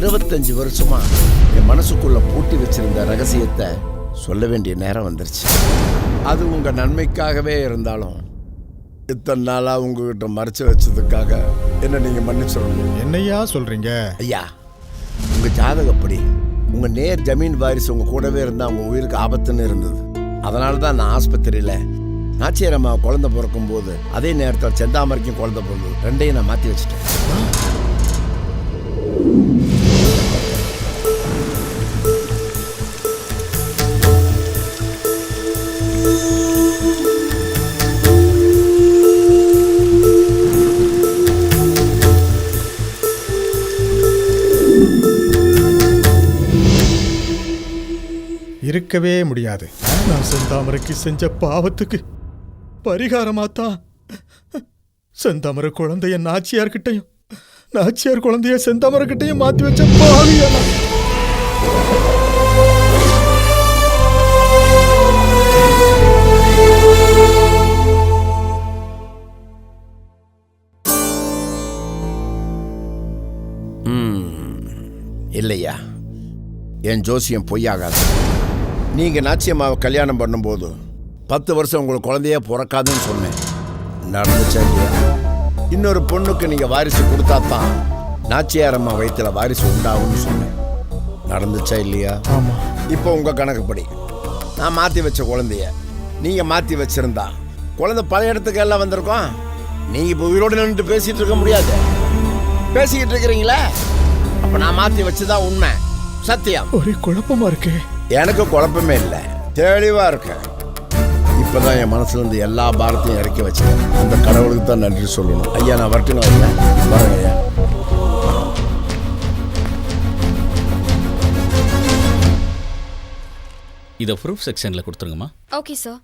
இருபத்தஞ்சு வருஷமா என் மனசுக்குள்ள பூட்டி வச்சிருந்த ரகசியத்தை சொல்ல வேண்டிய நேரம் வந்துருச்சு. அது உங்க நன்மைக்காகவே இருந்தாலும் இத்தனை நாளா உங்ககிட்ட மறைச்சு வச்சதுக்காக என்ன நீங்க மன்னிச்சிடணும் என்னையா சொல்றீங்க? ஐயா உங்க ஜாதகப்படி உங்க நேர் ஜமீன் வாரிசு உங்க கூடவே இருந்தா உங்க உயிருக்கு ஆபத்துன்னு இருந்தது. அதனால தான் நான் ஆஸ்பத்திரியில நாச்சியார் அம்மா குழந்தை பிறக்கும் போது அதே நேரத்தில் செந்தாமரைக்கும் குழந்தை பிறந்தது. ரெண்டையும் நான் மாத்தி வச்சிட்டேன். இருக்கவே முடியாது. நான் செந்தாமரைக்கு செஞ்ச பாவத்துக்கு பரிகாரமாத்தான் செந்தாமரை குழந்தைய நாச்சியார்கிட்டையும் நாச்சியார் குழந்தைய செந்தாமரைக்கிட்டையும் மாத்தி வச்ச பாவியா இல்லையா? என் ஜோசியம் பொய்யாகாது. நீங்க நாச்சியம்மாவை கல்யாணம் பண்ணும்போது பத்து வருஷம் உங்களுக்கு குழந்தையே பிறக்காதுன்னு சொன்னேன். நடந்துச்சா இல்லையா? இன்னொரு பொண்ணுக்கு நீங்க வாரிசு கொடுத்தா தான் நாச்சியார் அம்மா வயிற்றுல வாரிசு உண்டாகும்னு சொன்னேன். நடந்துச்சா இல்லையா? இப்போ உங்க கணக்குப்படி. நான் மாத்தி வச்ச குழந்தைய நீங்க மாத்தி வச்சிருந்தா குழந்தை பழைய இடத்துக்கு எல்லாம் வந்திருக்கோம். நீங்க இப்போ உயிரோடு நின்றுட்டு பேசிட்டு இருக்க முடியாது. பேசிக்கிட்டு இருக்கிறீங்களே? அப்ப நான் மாத்தி வச்சுதான் உண்மை. சத்தியம். ஒரே குழப்பமா இருக்கே. எனக்கு குழப்பமே இல்லை. தெளிவா இருக்கேன். இப்பதான் என் மனசுல இருந்து எல்லா பாரத்தையும் இறக்கி வச்சேன் அந்த கடவுளுக்கு தான் நன்றி சொல்லணும். ஐயா நான் வரட்டுங்க ஐயா வரேங்க ஐயா. இதை ப்ரூஃப் செக்ஷனில் கொடுத்துருங்கம்மா. Okay sir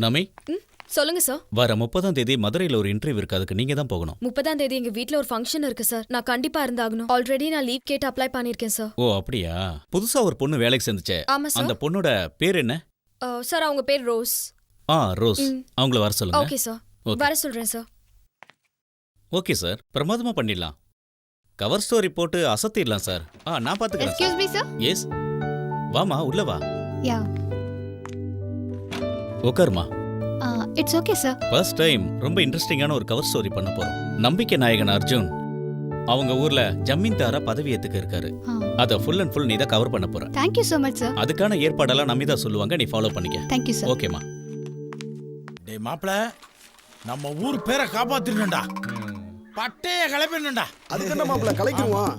நமி. ம்? சொல்லுங்க சார் வர முப்பதாம் தேதி மதுரையில் ஒரு இன்டர்வியூ இருக்கு. அதுக்கு நீங்கள் தான் போகணும். முப்பதாம் தேதி எங்க வீட்ல ஒரு ஃபங்க்ஷன் இருக்கு சார் நான் கண்டிப்பா இருந்தாகணும். ஆல்ரெடி நான் லீவ் கேட்டு அப்ளை பண்ணிருக்கேன் சார் ஓ அப்படியா? புதுசா ஒரு பொண்ணு வேலைக்கு சேர்ந்துச்சே. ஆமா சார் அந்த பொண்ணோட பேர் என்ன? சார் அவங்க பேர் ரோஸ் ஆ ரோஸ். அவங்கள வர சொல்லுங்க. Okay sir. வர சொல்றேன் சார் ஓகே சார் பிரமாதமா பண்ணிடலாம். கவர் ஸ்டோரி போட்டு அசத்திடலாம் சார் ஆ நான் பாத்துக்கிறேன் எக்ஸ்கியூஸ் மீ சார் எஸ் வாமா உள்ள வா. யா உட்காருமா it's okay sir first time ரொம்ப இன்ட்ரெஸ்டிங்கான ஒரு கவர் ஸ்டோரி பண்ண போறோம். நம்பிக்கை நாயகன் அர்ஜுன் அவங்க ஊர்ல ஜமீன்தாரா பதவி ஏத்துக்க இருக்காரு. அத ஃபுல் அண்ட் ஃபுல் நீ தான் கவர் பண்ண போற தேங்க்யூ ஸோ மச் சார் அதுக்கான ஏற்பாடெல்லாம் நம்பி தான் சொல்லுவாங்க நீ ஃபாலோ பண்ணிக்க. தேங்க்யூ சார் ஓகேமா டேய் மாப்பிள நம்ம ஊர் பேரை காப்பாத்திருக்கா பட்டைய கிளப்பிடணும்டா. அதுக்கு என்ன மாப்பிள்ள கலைக்குவோம்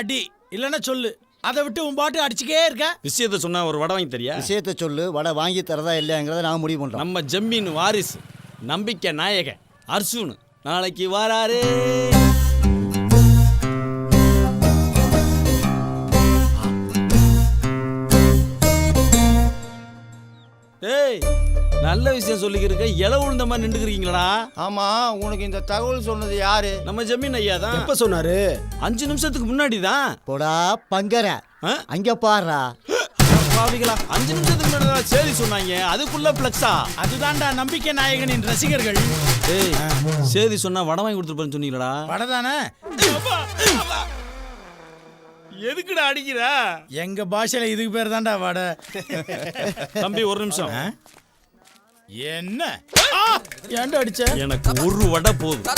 அடி. இல்லைன்னா சொல்லு. அதை விட்டு உன் பாட்டு அடிச்சுக்கே இருக்க. விஷயத்த சொன்னா ஒரு வடை வாங்கி தரியா? விஷயத்தை சொல்லு. வடை வாங்கி தரதா இல்லையாங்கிறத நான் முடிவு பண்றோம். நம்ம ஜம்மீன் வாரிசு நம்பிக்கை நாயகன் அர்ஜுன் நாளைக்கு வாராரு. நல்ல விஷயம் சொல்லிக்கிறக்க இல உழுந்த மாதிரி நின்றுக்கிறீங்களா ஆமா உனக்கு இந்த தகவல் சொன்னது யாரு? நம்ம ஜமீன் ஐயா தான். எப்ப சொன்னாரு? அஞ்சு நிமிஷத்துக்கு முன்னாடி தான். போடா பங்கர. அங்க பாருடா பாவிகளா அஞ்சு நிமிஷத்துக்கு முன்னாடி தான் செய்தி சொன்னாங்க. அதுக்குள்ள பிளக்ஸா அதுதான்டா நம்பிக்கை நாயகனின் ரசிகர்கள். ஏய் செய்தி சொன்னா வடை வாங்கி கொடுத்துருப்பேன்னு சொன்னீங்களா வடதானே எதுக்குடா அடிக்கிற? எங்க பாஷையில இதுக்கு பேர் தான்டா வடை. தம்பி ஒரு நிமிஷம். என்ன? ஆ! ஏன்டா அடிச்ச? எனக்கு ஒரு வடை போதும்.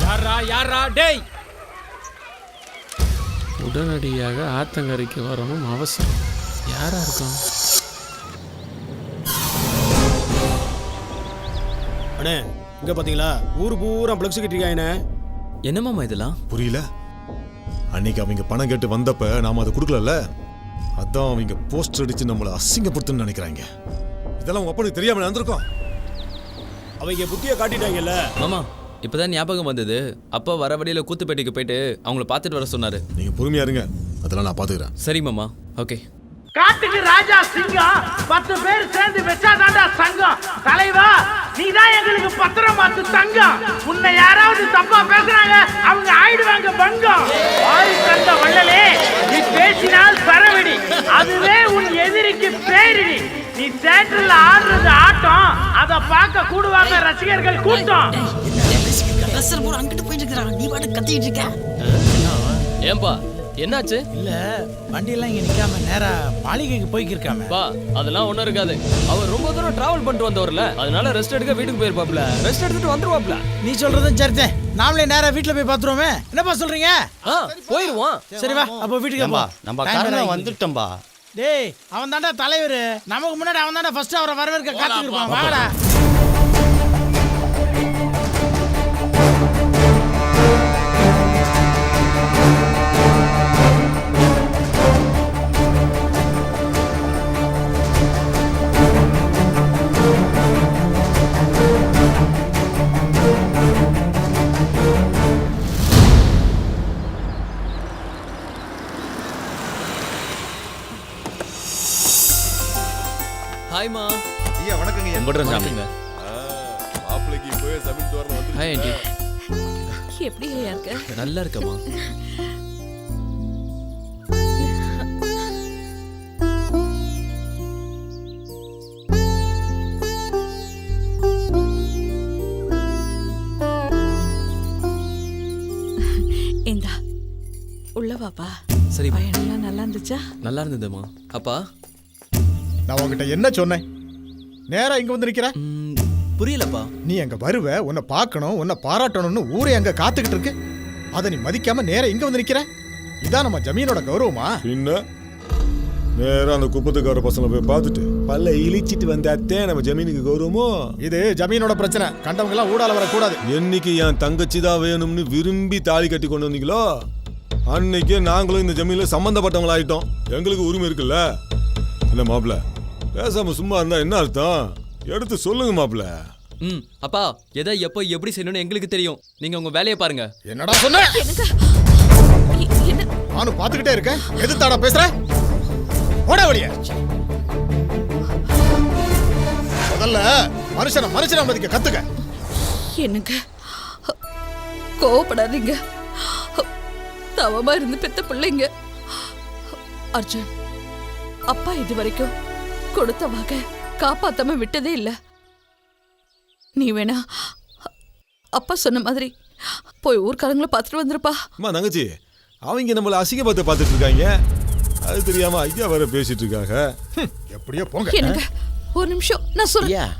யாரா யாரா டேய்! உடனடியாக ஆத்தங்கரைக்கு வரணும் அவசரம் யாரா இருக்கும் அண்ணே இங்க பாத்தீங்களா? ஊர் பூரா பிளக்ஸ் கட்டிருக்காங்கண்ணே என்னமாமா இதெல்லாம்? புரியல. அன்னைக்கு அவங்க பணம் கேட்டு வந்தப்ப நாம அதை கொடுக்கலல்ல? அதான் அவங்க போஸ்டர் அடிச்சு நம்மளை அசிங்கப்படுத்துன்னு நினைக்கிறாங்க. இதெல்லாம் உங்க அப்பனுக்கு தெரியாம நடந்திருக்கோம். அவங்க புத்திய காட்டிட்டாங்கல்ல. மாமா இப்பதான் ஞாபகம் வந்தது. அப்பா வர வழியில கூத்துப்பேட்டைக்கு போயிட்டு அவங்கள பார்த்துட்டு வர சொன்னாரு. நீங்க பொறுமையா இருங்க. அதெல்லாம் நான் பாத்துக்கிறேன் சரி மாமா. ஓகே. காட்டுக்கு ராஜா சிங்கம். பத்து பேர் சேர்ந்து வச்சாதாண்டா சங்கம். தலைவா நீ தான் எங்களுக்கு பத்திரம் பார்த்து தங்கம். உன்னை யாராவது தப்பா பேசுறாங்க அவங்க ஆயிடுவாங்க பங்கம். வாரி தந்த வள்ளலே நீ பேசினால் சரவெடி. அதுவே உன் எதிரிக்கு பேரிடி. நீ தேட்டர்ல ஆடுறது ஆட்டம். அத பார்க்க கூடுவாங்க ரசிகர்கள் கூட்டம். ஏன்பா என்னாச்சு? இல்ல வண்டியெல்லாம் இங்க நிக்காம நேரா மாளிகைக்கு போய்க்கிருக்காம. பா அதெல்லாம் ஒண்ணும் இருக்காது. அவர் ரொம்ப தூரம் டிராவல் பண்ணிட்டு வந்தவர்ல. அதனால ரெஸ்ட் எடுக்க வீட்டுக்கு போயிருப்பாப்ல. ரெஸ்ட் எடுத்துட்டு வந்துருவாப்ல. நீ சொல்றதும் சரிதான். நாமளே நேரா வீட்ல போய் பாத்துருவோமே. என்னப்பா சொல்றீங்க? ஆ போயிருவான் சரி வா அப்போ வீட்டுக்கு போ நம்ம ஆகி. வந்துட்டோம்பா. டேய் அவன் தாண்டா தலைவர். நமக்கு முன்னாடி அவன் தாண்டா ஃபர்ஸ்ட் அவரை வரவேற்க காத்துக்கிருப்பான் வாங்கடா ஹாய்மா ஐயா வணக்கங்க கும்பிடுறேன் சாமி மாப்பிளைக்கு இப்பவே சமையல் தோரணம் வந்து ஹாய் ஆண்டி எப்படி இருக்க? நல்லா இருக்கம்மா இந்தா உள்ள வாப்பா. சரி பயணம்லாம் நல்லா இருந்துச்சா? நல்லா இருந்ததுமா அப்பா நான் உன்கிட்ட என்ன சொன்னேன்? நேரா இங்க வந்து நிக்கிற புரியலப்பா. நீ அங்க வருவ உன்னை பார்க்கணும் உன்னை பாராட்டணும்னு ஊரே அங்க காத்துக்கிட்டு இருக்கு. அதை நீ மதிக்காம நேரா இங்க வந்து நிக்கிற இதான் நம்ம ஜமீனோட கௌரவமா? பின்ன? நேரா அந்த குப்பத்துக்கார பசங்களை போய் பார்த்துட்டு. பல்ல இழிச்சிட்டு வந்தாத்தே நம்ம ஜமீனுக்கு கௌரவமோ? இது ஜமீனோட பிரச்சனை. கண்டவங்க எல்லாம் ஊடால வரக்கூடாது. என்னைக்கு என் தங்கச்சி தான் வேணும்னு விரும்பி தாலி கட்டி கொண்டு வந்தீங்களோ? அன்னைக்கே நாங்களும் இந்த ஜமீன்ல சம்பந்தப்பட்டவங்களா ஆயிட்டோம் எங்களுக்கு உரிமை இருக்குல்ல? என்ன மாப்பிள. பேசாம சும்மா இருந்தா என்ன அர்த்தம்? எடுத்து சொல்லுங்க மாப்பிள. ம் அப்பா எதை எப்போ எப்படி செய்யணும்னு எங்களுக்கு தெரியும். நீங்க உங்க வேலையை பாருங்க. என்னடா சொன்ன? நானும் பார்த்துக்கிட்டே இருக்கேன். எதிர்த்தாடா பேசுற? ஓட வழிய முதல்ல மனுஷனை மனுஷனை மதிக்க கத்துக்க. என்னங்க? கோவப்படாதீங்க. தவமா இருந்து பெத்த பிள்ளைங்க. அர்ஜுன் அப்பா இது வரைக்கும் கொடுத்த வகை காப்பாத்தாம விட்டதே இல்ல. நீ வேணா அப்பா சொன்ன மாதிரி போய் ஊர்க்காரங்கள பார்த்துட்டு வந்துருப்பா. அம்மா தங்கச்சி அவங்க நம்மள அசிங்கப்பத்தை பார்த்துட்டு இருக்காங்க? அது தெரியாம ஐயா வேற பேசிட்டு இருக்காங்க. எப்படியோ போங்க. என்னங்க ஒரு நிமிஷம் நான் சொல்றேன்.